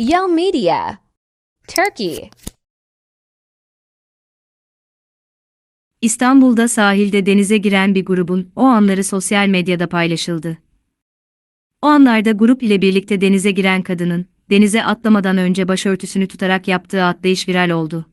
Yell Media. Turkey. İstanbul'da sahilde denize giren bir grubun o anları sosyal medyada paylaşıldı. O anlarda grup ile birlikte denize giren kadının, denize atlamadan önce başörtüsünü tutarak yaptığı atlayış viral oldu.